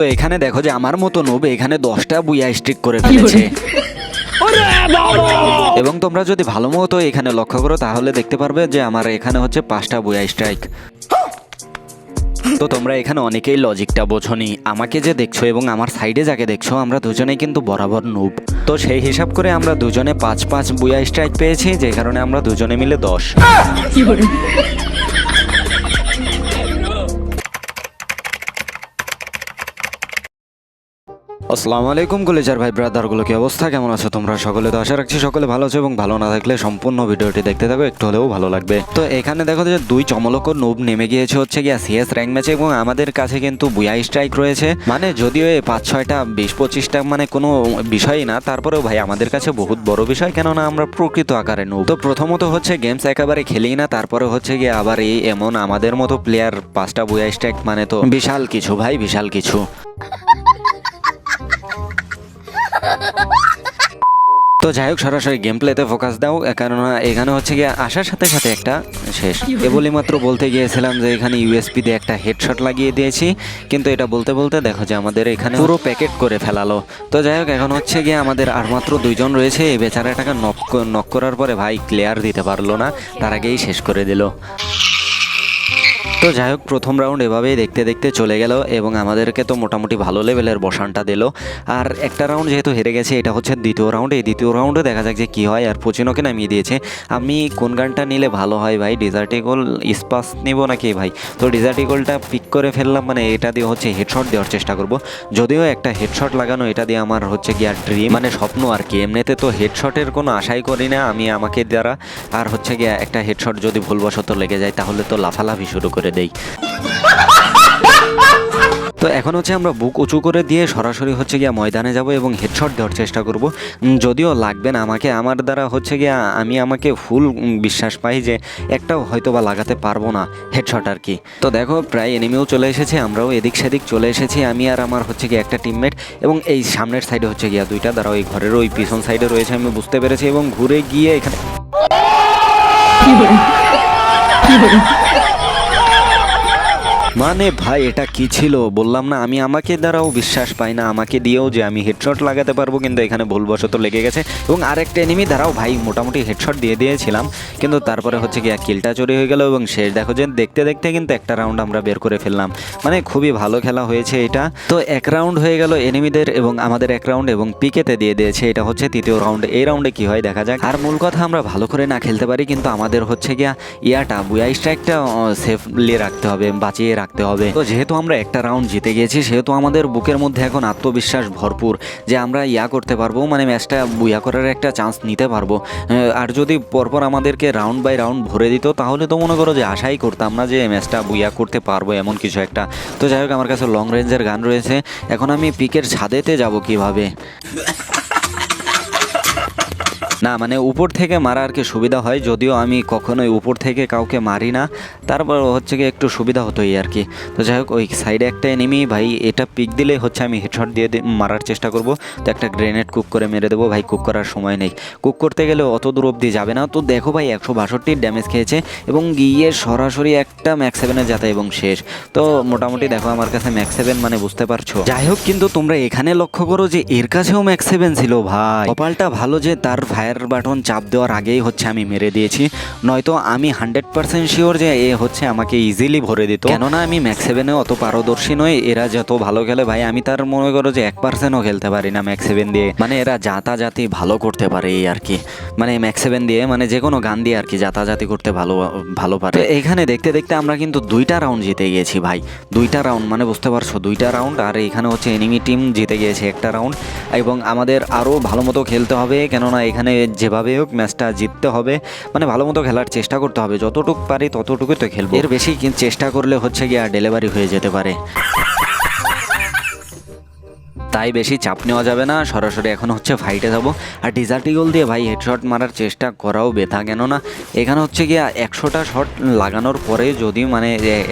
তো এখানে দেখো যে আমার মতো নোব এখানে দশটা বুয়া স্ট্রিক করে ফেলেছে। এবং তোমরা যদি ভালো মতো এখানে লক্ষ্য করো তাহলে দেখতে পারবে যে আমার এখানে হচ্ছে পাঁচটা বুয়া স্ট্রাইক তো তোমরা এখানে অনেকেই লজিকটা বোঝনি। আমাকে যে দেখছ এবং আমার সাইডে যাকে দেখছ আমরা দুজনেই কিন্তু বরাবর নুব তো সেই হিসাব করে আমরা দুজনে পাঁচ পাঁচ বুয়া স্ট্রাইক পেয়েছি যে কারণে আমরা দুজনে মিলে দশ। আসসালামু আলাইকুম কলেজার ভাই, ব্রাদারগুলো কি অবস্থা? কেমন আছো তোমরা? সকলে তো আশা রাখছি সকলে ভালো আছো এবং ভালো না থাকলে সম্পূর্ণ ভিডিওটি দেখতে থাকো, একটু হলেও ভালো লাগবে। তো এখানে দেখো যে দুই চমলক নোব নেমে গিয়েছে হচ্ছে গিয়া সিএস র্যাঙ্ক ম্যাচে এবং আমাদের কাছে কিন্তু বুয়া স্ট্রাইক রয়েছে। মানে যদিও এই পাঁচ, ছয়টা, বিশ, পঁচিশটা মানে কোনো বিষয়ই না, তারপরেও ভাই আমাদের কাছে বহুত বড় বিষয়, কেননা আমরা প্রকৃত আকারে নোব তো প্রথমত হচ্ছে গেমস একেবারে খেলি না, তারপরে হচ্ছে গিয়ে আবার এই এমন আমাদের মতো প্লেয়ার পাঁচটা বুয়া স্ট্রাইক মানে তো বিশাল কিছু ভাই, বিশাল কিছু। তো যাই হোক, সরাসরি গেম প্লেতে ফোকাস দাও কেননা এখানে হচ্ছে গিয়ে আসার সাথে সাথে একটা শেষ। কেবলই মাত্র বলতে গিয়েছিলাম যে এখানে ইউএসপি দিয়ে একটা হেডশট লাগিয়ে দিয়েছি। কিন্তু এটা বলতে বলতে দেখো যে আমাদের এখানে পুরো প্যাকেট করে ফেলালো। তো যাই হোক, এখন হচ্ছে গিয়ে আমাদের আর মাত্র দুইজন রয়েছে। এই বেচারাটাকে নক নক করার পরে ভাই ক্লিয়ার দিতে পারল না। তার আগেই শেষ করে দিল। তো যাই হোক, প্রথম রাউন্ড এভাবেই দেখতে দেখতে চলে গেল এবং আমাদেরকে তো মোটামুটি ভালো লেভেলের বসানটা দিল। আর একটা রাউন্ড যেহেতু হেরে গেছে, এটা হচ্ছে দ্বিতীয় রাউন্ড এই দ্বিতীয় রাউন্ডে দেখা যাক যে কী হয় আর পচিনোকে নামিয়ে দিয়েছে। আমি কোন গানটা নিলে ভালো হয় ভাই? ডিজার্টিকল স্পাস নিব নাকি ভাই? তো ডিজার্টিকলটা পিক করে ফেললাম মানে এটা দিয়ে হচ্ছে হেডশট দেওয়ার চেষ্টা করব। যদিও একটা হেডশট লাগানো, এটা দিয়ে আমার হচ্ছে আর ড্রিম মানে স্বপ্ন আর কি। এমনিতে তো হেডশটের কোনো আশাই করি না আমি, আমাকে দ্বারা। আর হচ্ছে গিয়ে একটা হেডশট যদি ভুলবশত লেগে যায়, তাহলে তো লাফালাফি শুরু করে দেই। তো এখন হচ্ছে আমরা বুক উঁচু করে দিয়ে সরাসরি হচ্ছে গিয়া ময়দানে যাব এবং হেডশট দেওয়ার চেষ্টা করব। যদিও লাগবে না আমাকে আমার দ্বারা হচ্ছে গিয়া আমি আমাকে ফুল বিশ্বাস পাই যে একটাও হয়তো বা লাগাতে পারব না হেডশট আর কি। তো দেখো প্রায় এনিমিও চলে এসেছে আমরাও এদিক সেদিক চলে এসেছি আমি আর আমার হচ্ছে গিয়ে একটা টিমমেট এবং এই সামনের সাইডে হচ্ছে গিয়া দুইটা দ্বারা ওই ঘরের ওই পিছন সাইডে রয়েছে আমি বুঝতে পেরেছি এবং ঘুরে গিয়ে এখানে মানে ভাই, এটা কি ছিল? বললাম না, আমি আমাকে দ্বারাও বিশ্বাস পাই না, আমাকে দিয়েও যে আমি হেডশট লাগাতে পারব, কিন্তু এখানে ভুলবশত লেগে গেছে। এবং আরেকটা এনিমি দ্বারাও ভাই, মোটামুটি হেডশট দিয়ে দিয়েছিলাম, কিন্তু তারপরে হচ্ছে কি কিলটা চুরি হয়ে গেল এবং শেষ। দেখো যে, দেখতে দেখতে কিন্তু একটা রাউন্ড আমরা বের করে ফেললাম। মানে খুবই ভালো খেলা হয়েছে এটা। তো এক রাউন্ড হয়ে গেল এনিমিদের এবং আমাদের এক রাউন্ড এবং পিকেতে দিয়ে দিয়েছে। এটা হচ্ছে তৃতীয় রাউন্ড এই রাউন্ডে কি হয় দেখা যাক। আর মূল কথা, আমরা ভালো করে না খেলতে পারি, কিন্তু আমাদের হচ্ছে গিয়া ইয়াটা বুয়া স্ট্রাইকটা সেফলি রাখতে হবে, বাঁচিয়ে রাখতে হবে। তো যেহেতু আমরা একটা রাউন্ড জিতে গেছি সেহেতু আমাদের বুকের মধ্যে এখন আত্মবিশ্বাস ভরপুর যে আমরা ইয়া করতে পারব মানে ম্যাচটা বুয়া করার একটা চান্স নিতে পারব। আর যদি পরপর আমাদেরকে রাউন্ড বাই রাউন্ড ভরে দিত, তাহলে তো মনে করো যে আশাই করতাম না যে ম্যাচটা বুয়া করতে পারব এমন কিছু একটা। তো যাই হোক, আমার কাছে লং রেঞ্জের গান রয়েছে। এখন আমি পিকের ছাদেতে যাব কীভাবে? না মানে উপর থেকে মারা আর কি সুবিধা হয়? যদিও আমি কখনোই উপর থেকে কাউকে মারি না। তারপর হচ্ছে কি একটু সুবিধা হতো এই আর কি। তো যাই হোক, ওই সাইডে একটা এনিমি ভাই, এটা পিক দিলে হচ্ছে আমি হেডশট দিয়ে মারার চেষ্টা করব। তো একটা গ্রেনেড কুক করে মেরে দেবো, ভাই কুক করার সময় নেই। কুক করতে গেলে অত দূর অব্দি যাবে না। তো দেখো ভাই, একশো বাষট্টির ড্যামেজ খেয়েছে এবং গিয়ে সরাসরি একটা ম্যাক্স সেভেনে যাতে এবং শেষ। তো মোটামুটি দেখো আমার কাছে ম্যাক্স সেভেন মানে বুঝতে পারছ। যাই হোক, কিন্তু তোমরা এখানে লক্ষ্য করো যে এর কাছেও ম্যাক্স সেভেন ছিল, ভাই। কপালটা ভালো যে তার ফায়ার বাটন চাপ দেওয়ার আগেই হচ্ছে আমি মেরে দিয়েছি। নয়তো আমি হান্ড্রেড পার্সেন্ট শিওর যে এ হচ্ছে আমাকে ইজিলি ভরে দিত। কেননা আমি ম্যাক্স সেভেনে অত পারদর্শী নই, এরা যত ভালো খেলে ভাই, আমি তার মনে করো যে এক পার্সেন্টও খেলতে পারি না ম্যাক্স সেভেন দিয়ে। মানে এরা জাতাজাতি ভালো করতে পারে এই আর কি। মানে ম্যাক্স সেভেন দিয়ে মানে যে কোনো গান দিয়ে আর কি জাতাজাতি করতে ভালো ভালো পারে। এখানে দেখতে দেখতে আমরা কিন্তু দুইটা রাউন্ড জিতে গিয়েছি ভাই। দুইটা রাউন্ড মানে বুঝতে পারছ, দুইটা রাউন্ড আর এখানে হচ্ছে এনিমি টিম জিতে গিয়েছে একটা রাউন্ড এবং আমাদের আরও ভালো মতো খেলতে হবে, কেননা এখানে যেভাবে হোক ম্যাচটা জিততে হবে। মানে ভালো মতো খেলার চেষ্টা করতে হবে। যতটুকু পারি ততটুকুই তো খেলব। এর বেশি চেষ্টা করলে হচ্ছে গিয়ে ডেলিভারি হয়ে যেতে পারে। তাই বেশি চাপ নেওয়া যাবে না। সরাসরি এখন হচ্ছে ফাইটে যাব। আর ডিজার্ট ইগল দিয়ে ভাই হেডশট মারার চেষ্টা করাও বেথা কেননা এখানে হচ্ছে গিয়ে একশোটা শট লাগানোর পরে যদি মানে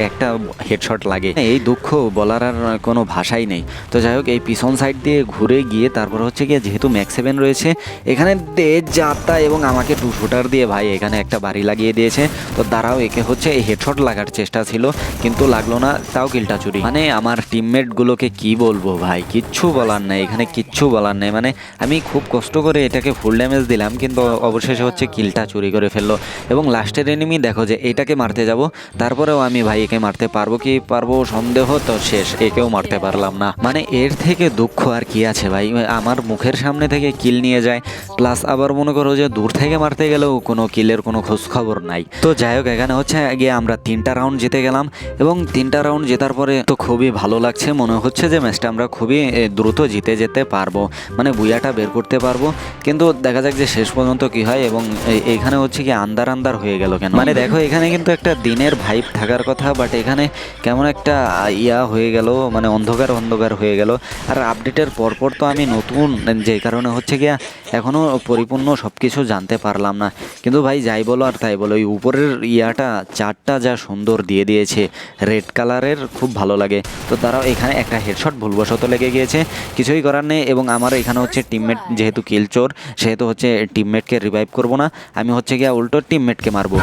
একটা হেডশট লাগে, এই দুঃখ বলার আর কোনো ভাষাই নেই। তো যাই হোক, এই পিছন সাইড দিয়ে ঘুরে গিয়ে তারপর হচ্ছে গিয়ে যেহেতু ম্যাক্স সেভেন রয়েছে, এখানে তেজ, যাত্রা এবং আমাকে টু শুটার দিয়ে ভাই এখানে একটা বাড়ি লাগিয়ে দিয়েছে। তো দাঁড়াও, একে হচ্ছে এই হেডশট লাগার চেষ্টা ছিল, কিন্তু লাগল না, তাও কিলটা চুরি। মানে আমার টিমমেটগুলোকে কি বলব ভাই? কিচ্ছু বলার নেই, এখানে কিচ্ছু বলার নেই। মানে আমি খুব কষ্ট করে এটাকে ফুল ড্যামেজ দিলাম, কিন্তু অবশেষে হচ্ছে কিলটা চুরি করে ফেলল। এবং লাস্টের এনিমি দেখো যে এটাকে মারতে যাব, তারপরেও আমি ভাই একে মারতে পারব কি পারব সন্দেহ তো শেষ, একেও মারতে পারলাম না। মানে এর থেকে দুঃখ আর কি আছে ভাই? আমার মুখের সামনে থেকে কিল নিয়ে যায় প্লাস আবার মনে করো যে দূর থেকে মারতে গেলেও কোনো কিলের কোনো খোঁজ খবর নাই। তো যাই হোক, এখানে হচ্ছে গিয়ে আমরা তিনটা রাউন্ড জিতে গেলাম, এবং তিনটা রাউন্ড জেতার পরে তো খুবই ভালো লাগছে, মনে হচ্ছে যে ম্যাচটা আমরা খুবই দ্রুত জিতে যেতে পারব মানে বুয়াটা বের করতে পারব। কিন্তু দেখা যাক যে শেষ পর্যন্ত কি হয় এবং এখানে হচ্ছে কি আন্দার আন্দার হয়ে গেল কেন? মানে দেখো, এখানে কিন্তু একটা দিনের ভাইব থাকার কথা বাট এখানে কেমন একটা ইয়া হয়ে গেল মানে অন্ধকার অন্ধকার হয়ে গেল। আর আপডেটের পরপর তো আমি নতুন, যে কারণে হচ্ছে গিয়া এখনও পরিপূর্ণ সব কিছু জানতে পারলাম না। কিন্তু ভাই, যাই বলো আর তাই বলো ওই উপরের ইয়াটা, চারটা যা সুন্দর দিয়ে দিয়েছে রেড কালারের খুব ভালো লাগে। তো তারাও এখানে একটা হেডশট ভুলবশত লেগে গিয়েছে। কিছুই করার নেই এবং আমার এখানে হচ্ছে টিমমেট যেহেতু কিলচোর সেহেতু হচ্ছে টিমমেটকে রিভাইভ করব না। আমি হচ্ছে গিয়া উল্টো টিমমেটকে মারবো।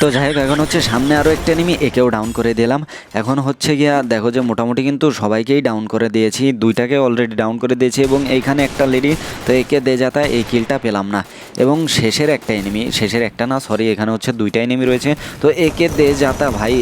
তো যাই হোক এখন হচ্ছে সামনে আরও একটা এনিমি একেও ডাউন করে দিলাম। এখন হচ্ছে গিয়া দেখো যে মোটামুটি কিন্তু সবাইকেই ডাউন করে দিয়েছি। দুইটাকে অলরেডি ডাউন করে দিয়েছি এবং এইখানে একটা লেডি তো একে দে যাতা এই কিলটা পেলাম না। এবং শেষের একটা এনিমি শেষের একটা না সরি এখানে হচ্ছে দুইটা এনিমি রয়েছে। তো একে দে যাতা ভাই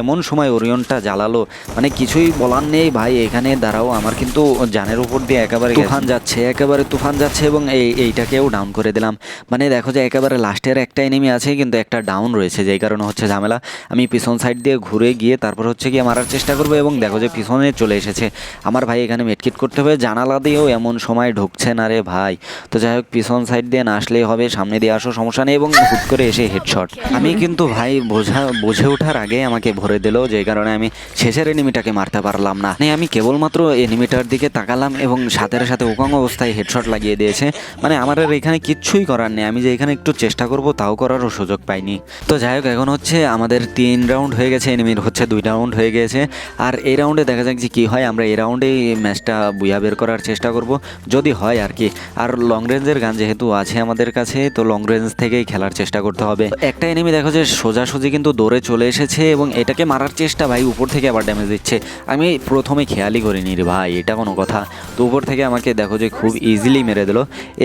এমন সময় ওরিয়নটা জ্বালালো। মানে কিছুই বলার নেই ভাই এখানে দাঁড়াও আমার কিন্তু জানের উপর দিয়ে একেবারে তুফান যাচ্ছে একেবারে তুফান যাচ্ছে এবং এই এইটাকেও ডাউন করে দিলাম। মানে দেখো যে একেবারে লাস্টের একটা এনিমি আছে, কিন্তু একটা ডাউন রয়েছে, যেই কারণে হচ্ছে ঝামেলা। আমি পিছন সাইড দিয়ে ঘুরে গিয়ে তারপর হচ্ছে গিয়ে মারার চেষ্টা করব এবং দেখো যে পিছনে চলে এসেছে। আমার ভাই এখানে মেটকিট করতে হবে, জানালা দিয়েও এমন সময় ঢুকছে না রে ভাই। তো যাই হোক, পিছন সাইড দিয়ে না আসলেই হবে, সামনে দিয়ে আসো সমস্যা নেই এবং হুট করে এসে হেডশট আমি কিন্তু ভাই বোঝা, বুঝে ওঠার আগে আমাকে ভরে দিল যেই কারণে আমি শেষের এনিমিটাকে মারতে পারলাম না। মানে আমি কেবলমাত্র এনিমিটার দিকে তাকালাম এবং সাথে সাথে ওকাং অবস্থায় হেডশট লাগিয়ে দিয়েছে। মানে আমার আর এখানে কিচ্ছুই করার নেই, আমি যে এখানে একটু চেষ্টা করব তাও করারও সুযোগ পাইনি। তো যাই হোক এখন হচ্ছে আমাদের তিন রাউন্ড হয়ে গেছে এনিমির হচ্ছে দুই রাউন্ড হয়ে গেছে। আর এই রাউন্ডে দেখা যাক যে কী হয়, আমরা এই রাউন্ডেই ম্যাচটা বুয়া বের করার চেষ্টা করব। যদি হয় আর কি। আর লং রেঞ্জের গান যেহেতু আছে আমাদের কাছে, তো লং রেঞ্জ থেকেই খেলার চেষ্টা করতে হবে। একটা এনিমি দেখো যে সোজাসুজি কিন্তু দৌড়ে চলে এসেছে এবং এটাকে মারার চেষ্টা ভাই উপর থেকে আবার ড্যামেজ দিচ্ছে। আমি প্রথমে খেয়ালই করিনি রে ভাই, এটা কোনো কথা। তো উপর থেকে আমাকে দেখো যে খুব ইজিলি মেরে দিল।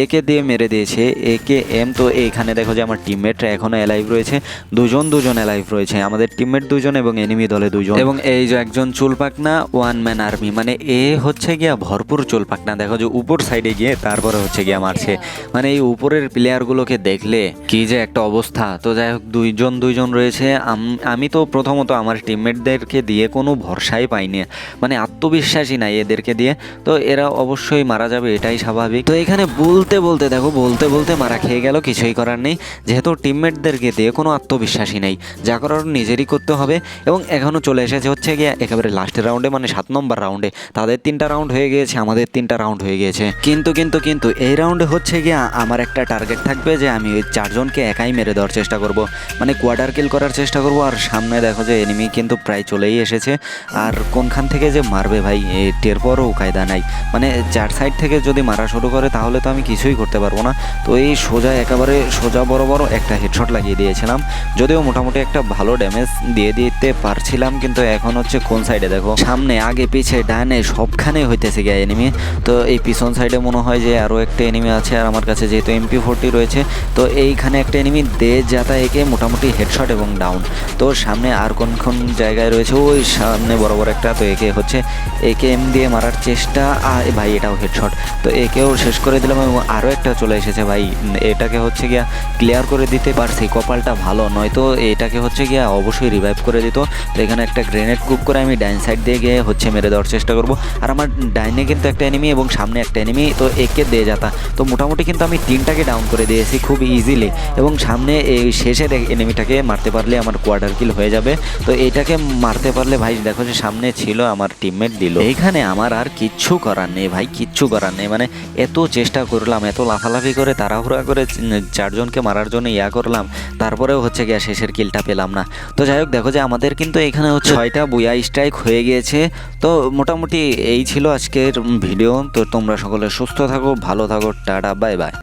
একে দিয়ে মেরে দিয়েছে, একে এম, তো এইখানে দেখো যে আমার টিমমেটরা এখনও অ্যালাইভ রয়েছে। দুজন দুজন অ্যালাইভ রয়েছে। আমাদের টিমমেট দুজন এবং এনিমি দলে দুজন। এবং এই যে একজন চুলপাকনা ওয়ান ম্যান আর্মি মানে এ হচ্ছে গিয়া ভরপুর চুলপাকনা। দেখো যে উপর সাইডে গিয়ে তারপরে হচ্ছে গিয়া মারছে। মানে এই উপরের প্লেয়ারগুলোকে দেখলে কি যে একটা অবস্থা। তো যাই হোক, দুইজন দুইজন রয়েছে। আমি তো প্রথমত আমার টিমমেটদেরকে দিয়ে কোনো ভরসাই পাইনি। মানে আত্মবিশ্বাসী নাই এদেরকে দিয়ে। তো এরা অবশ্যই মারা যাবে, এটাই স্বাভাবিক। তো এখানে বলতে বলতে, দেখো, বলতে বলতে মারা খেয়ে গেল, কিছুই করার নেই। যেহেতু টিমমেটদেরকে দিয়ে কোনো আত্মবিশ্বাসী নেই, যা করার নিজেরই করতে হবে এবং এখনও চলে এসেছে হচ্ছে গিয়ে একেবারে লাস্টের রাউন্ডে মানে সাত নম্বর রাউন্ডে তাদের তিনটা রাউন্ড হয়ে গিয়েছে, আমাদের তিনটা রাউন্ড হয়ে গিয়েছে। কিন্তু কিন্তু কিন্তু এই রাউন্ডে হচ্ছে গিয়ে আমার একটা টার্গেট থাকবে যে আমি ওই চারজনকে একাই মেরে দেওয়ার চেষ্টা করব। মানে কোয়ার্টার কিল করার চেষ্টা করব আর সামনে দেখো যে এনিমি কিন্তু প্রায় চলেই এসেছে। আর কোনখান থেকে যে মারবে ভাই টের পরও কায়দা নাই। মানে চার সাইড থেকে যদি মারা শুরু করে তাহলে তো আমি কিছুই করতে পারব না। তো এই সোজা একেবারে সোজা বড় বড় একটা হেডশট লাগিয়ে দিয়েছিলাম। যদিও মোটামুটি একটা ভালো ড্যামেজ দিয়ে দিতে পারছিলাম, কিন্তু এখন হচ্ছে কোন সাইডে দেখো? সামনে, আগে, পিছে, ডানে সবখানে হইতেছে গিয়ে এনিমি তো এই পিছন সাইডে মনে হয় যে আরও একটা এনিমি আছে, আর আমার কাছে যেহেতু এমপি ফোরটি রয়েছে, তো এইখানে একটা এনিমি দে যাতা একে মোটামুটি হেডশট এবং ডাউন তো সামনে আর কোন কোন জায়গায় রয়েছে? ওই সামনে বড় বড় একটা, তো একে হচ্ছে একে এম দিয়ে মারার চেষ্টা, আর ভাই এটাও হেডশট তো একেও শেষ করে দিলাম এবং আরও একটা চলে এসেছে ভাই। এটাকে হচ্ছে গিয়া ক্লিয়ার করে করে দিতে পারছি, কপালটা ভালো। নয়তো এটাকে হচ্ছে গিয়ে অবশ্যই রিভাইভ করে দিত। তো এখানে একটা গ্রেনেড কুক করে আমি ডাইন সাইড দিয়ে গিয়ে হচ্ছে মেরে দেওয়ার চেষ্টা করব। আর আমার ডাইনে কিন্তু একটা এনিমি এবং সামনে একটা এনিমি তো একে দিয়ে যাতা। তো মোটামুটি কিন্তু আমি তিনটাকে ডাউন করে দিয়েছি খুব ইজিলি এবং সামনে এই শেষের এনিমিটাকে মারতে পারলে আমার কোয়ার্টার কিল হয়ে যাবে। তো এটাকে মারতে পারলে ভাই দেখো যে সামনে ছিল আমার টিমমেট দিল। এখানে আমার আর কিচ্ছু করার নেই ভাই, কিচ্ছু করার নেই। মানে এত চেষ্টা করলাম, এত লাফালাফি করে, তাড়াহুড়া করে চারজনকে মারার জন্য ইয়া করলাম, তারপরেও হচ্ছে গিয়ে শেষের কিলটা পেলাম না। তো যাই হোক, দেখো যে আমাদের কিন্তু এখানে হচ্ছে ছয়টা বুয়া স্ট্রাইক হয়ে গিয়েছে। তো মোটামুটি এই ছিল আজকের ভিডিও, তো তোমরা সকলে সুস্থ থাকো, ভালো থাকো, টাটা বাই বাই